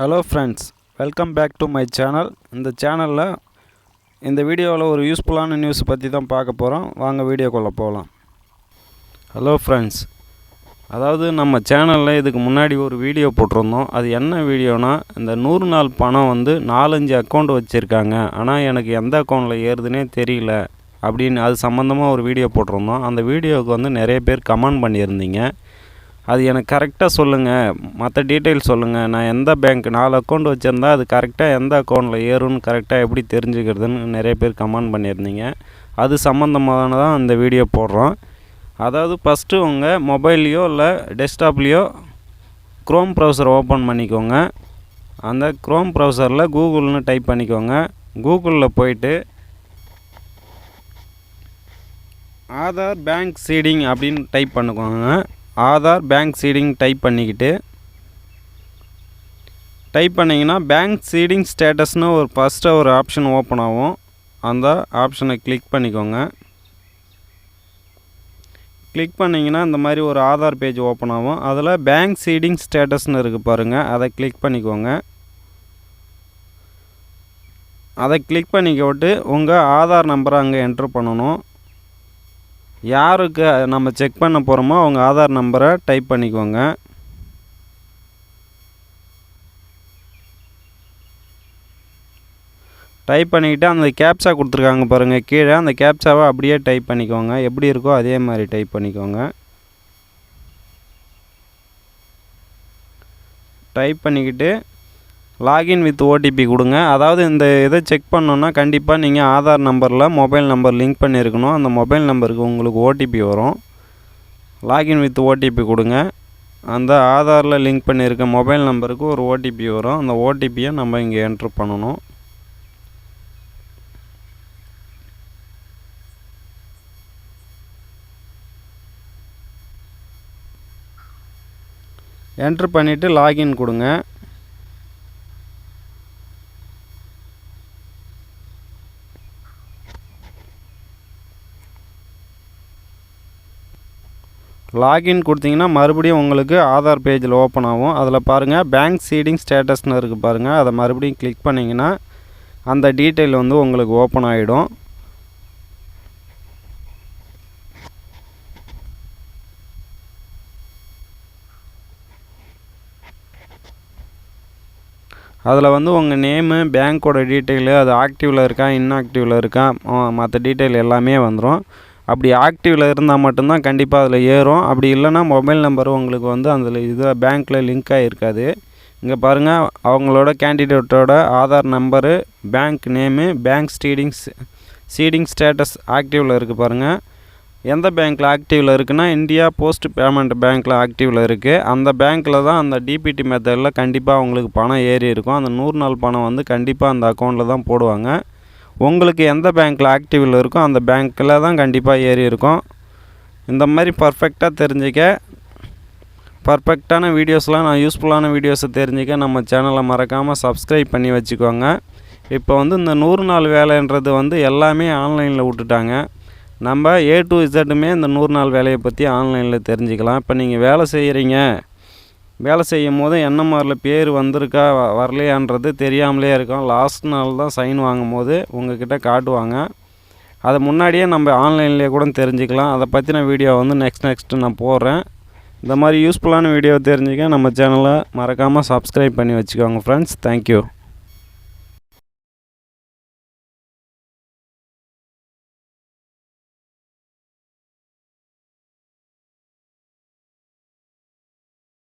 Hello friends welcome back to my channel இந்த சேனலில் இந்த வீடியோவில் ஒரு யூஸ்ஃபுல்லான நியூஸ் பற்றி தான் பார்க்க போகிறோம் வாங்க வீடியோக்குள்ளே போகலாம் ஹலோ ஃப்ரெண்ட்ஸ் அதாவது நம்ம சேனலில் இதுக்கு முன்னாடி ஒரு வீடியோ போட்டிருந்தோம். அது என்ன வீடியோனா இந்த நூறு நாள் பணம் வந்து நாலஞ்சு அக்கௌண்ட் வச்சுருக்காங்க. ஆனால் எனக்கு எந்த அக்கௌண்ட்டில் ஏறுதுன்னே தெரியல. அப்படின்னு அது சம்மந்தமாக ஒரு வீடியோ போட்டிருந்தோம். அந்த வீடியோவுக்கு வந்து நிறைய பேர் கமெண்ட் பண்ணியிருந்தீங்க. அது எனக்கு கரெக்டாக சொல்லுங்கள் மற்ற டீட்டெயில் சொல்லுங்கள் நான் எந்த பேங்க் நாலு அக்கௌண்ட் வச்சுருந்தா அது கரெக்டாக எந்த அக்கௌண்ட்டில் ஏறும்னு கரெக்டாக எப்படி தெரிஞ்சுக்கிறதுன்னு நிறைய பேர் கமெண்ட் பண்ணியிருந்தீங்க. அது சம்மந்தமான தான் அந்த வீடியோ போடுறோம். அதாவது ஃபஸ்ட்டு உங்கள் மொபைல்லையோ இல்லை டெஸ்க்டாப்லேயோ க்ரோம் ப்ரௌசர் ஓப்பன் பண்ணிக்கோங்க. அந்த க்ரோம் ப்ரௌசரில் கூகுள்னு டைப் பண்ணிக்கோங்க. கூகுளில் போயிட்டு ஆதார் பேங்க் சீடிங் அப்படின்னு டைப் பண்ணிக்கோங்க. ஆதார் பேங்க் சீடிங் டைப் பண்ணிக்கிட்டு டைப் பண்ணிங்கன்னா பேங்க் சீடிங் ஸ்டேட்டஸ்னு ஒரு ஃபஸ்ட்டு ஒரு ஆப்ஷன் ஓப்பன் ஆகும். அந்த ஆப்ஷனை கிளிக் பண்ணிக்கோங்க. கிளிக் பண்ணிங்கன்னா இந்த மாதிரி ஒரு ஆதார் பேஜ் ஓப்பன் ஆகும். அதில் பேங்க் சீடிங் ஸ்டேட்டஸ்னு இருக்குது பாருங்கள் அதை கிளிக் பண்ணிக்கோங்க. அதை கிளிக் பண்ணிக்க விட்டு உங்கள் ஆதார் நம்பரை அங்கே என்ட்ரு பண்ணணும். யாருக்கு நம்ம செக் பண்ண போகிறோமோ அவங்க ஆதார் நம்பரை டைப் பண்ணிக்கோங்க. டைப் பண்ணிக்கிட்டு அந்த கேப்சா கொடுத்துருக்காங்க பாருங்கள் கீழே. அந்த கேப்சாவை அப்படியே டைப் பண்ணிக்கோங்க. எப்படி இருக்கோ அதே மாதிரி டைப் பண்ணிக்கோங்க. டைப் பண்ணிக்கிட்டு லாகின் வித் ஓடிபி கொடுங்க. அதாவது இந்த இதை செக் பண்ணோன்னா கண்டிப்பாக நீங்கள் ஆதார் நம்பரில் மொபைல் நம்பர் லிங்க் பண்ணியிருக்கணும் அந்த மொபைல் நம்பருக்கு உங்களுக்கு ஓடிபி வரும். லாகின் வித் ஓடிபி கொடுங்க. அந்த ஆதாரில் லிங்க் பண்ணியிருக்க மொபைல் நம்பருக்கு ஒரு ஓடிபி வரும். அந்த ஓடிபியை நம்ம இங்கே என்ட்ரு பண்ணணும். என்ட்ரு பண்ணிவிட்டு லாகின் கொடுங்க. லாகின் கொடுத்தீங்கன்னா மறுபடியும் உங்களுக்கு ஆதார் பேஜில் ஓப்பன் ஆகும். அதில் பாருங்கள் பேங்க் சீடிங் ஸ்டேட்டஸ்னு இருக்குது பாருங்கள் அதை மறுபடியும் கிளிக் பண்ணிங்கன்னா அந்த டீட்டெயில் வந்து உங்களுக்கு ஓப்பன் ஆகிடும் அதில் வந்து உங்கள் நேமு பேங்க்கோட டீட்டெயிலு அது ஆக்டிவில் இருக்கா இன்ஆக்டிவில் இருக்கா மற்ற டீட்டெயில் எல்லாமே வந்துடும் அப்படி ஆக்டிவில் இருந்தால் மட்டும்தான் கண்டிப்பாக அதில் ஏறும். அப்படி இல்லைன்னா மொபைல் நம்பர் உங்களுக்கு வந்து அதில் இது பேங்க்கில் லிங்க் ஆகிருக்காது இங்கே பாருங்கள் அவங்களோட கேண்டிடேட்டோட Aadhaar number bank name bank seedings seeding status ஆக்டிவில் இருக்குது பாருங்கள் எந்த பேங்க்கில் ஆக்டிவில் இருக்குன்னா இந்தியா போஸ்ட் பேமெண்ட் பேங்க்கில் ஆக்டிவில் இருக்குது அந்த பேங்க்கில் தான் அந்த டிபிடி மெத்தடில் கண்டிப்பாக அவங்களுக்கு பணம் ஏறி இருக்கும். அந்த நூறு நாள் பணம் வந்து கண்டிப்பாக அந்த அக்கௌண்ட்டில் தான் போடுவாங்க. உங்களுக்கு எந்த பேங்க்கில் ஆக்டிவில் இருக்கோ அந்த பேங்க்கில் தான் கண்டிப்பாக ஏறி இருக்கும். இந்த மாதிரி பர்ஃபெக்டாக தெரிஞ்சிக்க. பர்ஃபெக்டான வீடியோஸ்லாம் நான் யூஸ்ஃபுல்லான வீடியோஸை தெரிஞ்சிக்க நம்ம சேனலை மறக்காமல் சப்ஸ்கிரைப் பண்ணி வச்சுக்கோங்க. இப்போ வந்து இந்த நூறு நாள் வேலைன்றது வந்து எல்லாமே ஆன்லைனில் விட்டுட்டாங்க. நம்ம ஏ டு இசட்டுமே இந்த நூறு நாள் வேலையை பற்றி ஆன்லைனில் தெரிஞ்சுக்கலாம். இப்போ நீங்கள் வேலை செய்கிறீங்க வேலை செய்யும் போது என்ன மாதிரில பேர் வந்திருக்கா வரலையான்றது தெரியாமலே இருக்கும். லாஸ்ட் நாள் தான் சைன் வாங்கும் போது உங்கள்கிட்ட காட்டுவாங்க. அதை முன்னாடியே நம்ம ஆன்லைன்லேயே கூட தெரிஞ்சுக்கலாம். அதை பற்றின வீடியோ வந்து நெக்ஸ்ட் நெக்ஸ்ட்டு நான் போடுறேன். இந்த மாதிரி யூஸ்ஃபுல்லான வீடியோ தெரிஞ்சுக்க நம்ம சேனலை மறக்காமல் சப்ஸ்கிரைப் பண்ணி வச்சுக்கோங்க ஃப்ரெண்ட்ஸ் தேங்க்யூ